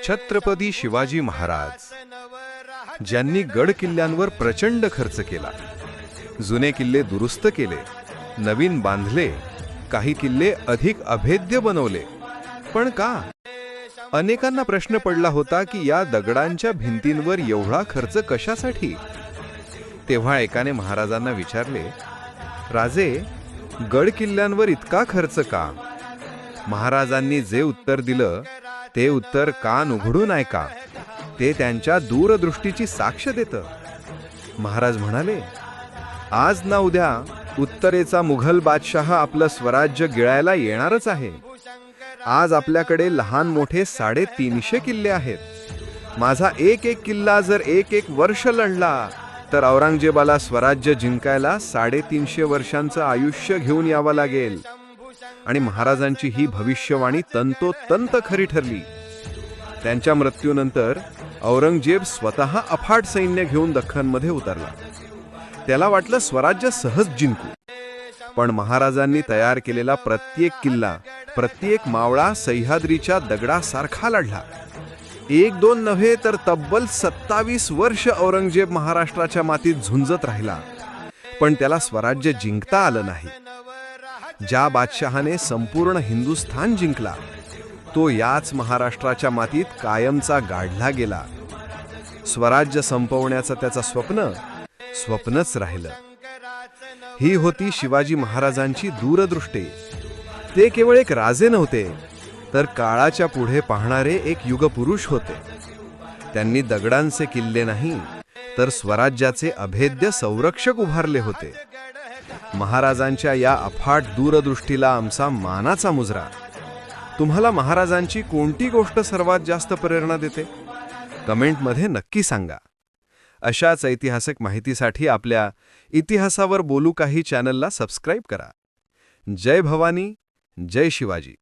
छत्रपती शिवाजी महाराज ज्यांनी गड किल्ल्यांवर प्रचंड खर्च केला. जुने किल्ले दुरुस्त केले नवीन बांधले काही किल्ले अधिक अभेद्य बनवले. पण का? अनेकांना प्रश्न पडला होता की या दगडांच्या भिंतींवर एवढा खर्च कशासाठी? तेव्हा एकाने महाराजांना विचारले राजे गड किल्ल्यांवर इतका खर्च का? महाराजांनी जे उत्तर दिलं ते उत्तर कान उघडून ऐका. ते त्यांच्या दूरदृष्टीची साक्ष देतं. महाराज म्हणाले आज ना उद्या उत्तरेचा मुघल बादशाह आपलं स्वराज्य गिळायला येणारच आहे. आज आपल्याकडे लहान मोठे साडेतीनशे किल्ले आहेत. माझा एक एक किल्ला जर एक एक वर्ष लढला तर औरंगजेबाला स्वराज्य जिंकायला साडेतीनशे वर्षांचं आयुष्य घेऊन यावं लागेल. आणि महाराजांची ही भविष्यवाणी तंतोतंत खरी ठरली. त्यांच्या मृत्यूनंतर औरंगजेब स्वतः अफाट सैन्य घेऊन दख्खनमध्ये उतरला. त्याला वाटलं स्वराज्य सहज जिंकू. पण महाराजांनी तयार केलेला प्रत्येक किल्ला प्रत्येक मावळा सह्याद्रीच्या दगडासारखा लढला. एक दोन नव्हे तर तब्बल सत्तावीस वर्ष औरंगजेब महाराष्ट्राच्या मातीत झुंजत राहिला. पण त्याला स्वराज्य जिंकता आलं नाही. ज्या बादशहाने संपूर्ण हिंदुस्थान जिंकला तो याच महाराष्ट्राच्या मातीत कायमचा गाढला गेला. स्वराज्य संपवण्याचं त्याचं स्वप्न स्वप्नच राहिलं. ही होती शिवाजी महाराजांची दूरदृष्टी. ते केवळ एक राजे नव्हते तर काळाच्या पुढे पाहणारे एक युगपुरुष होते. त्यांनी दगडांचे किल्ले नाही तर स्वराज्याचे अभेद्य संरक्षक उभारले होते. महाराजांच्या या अफाट दूरदृष्टीला आमचा मानाचा मुजरा. तुम्हाला महाराजांची कोणती गोष्ट सर्वात जास्त प्रेरणा देते? कमेंटमध्ये नक्की सांगा. अशाच ऐतिहासिक माहितीसाठी आपल्या इतिहासावर बोलू काही चॅनलला सबस्क्राईब करा. जय भवानी जय शिवाजी.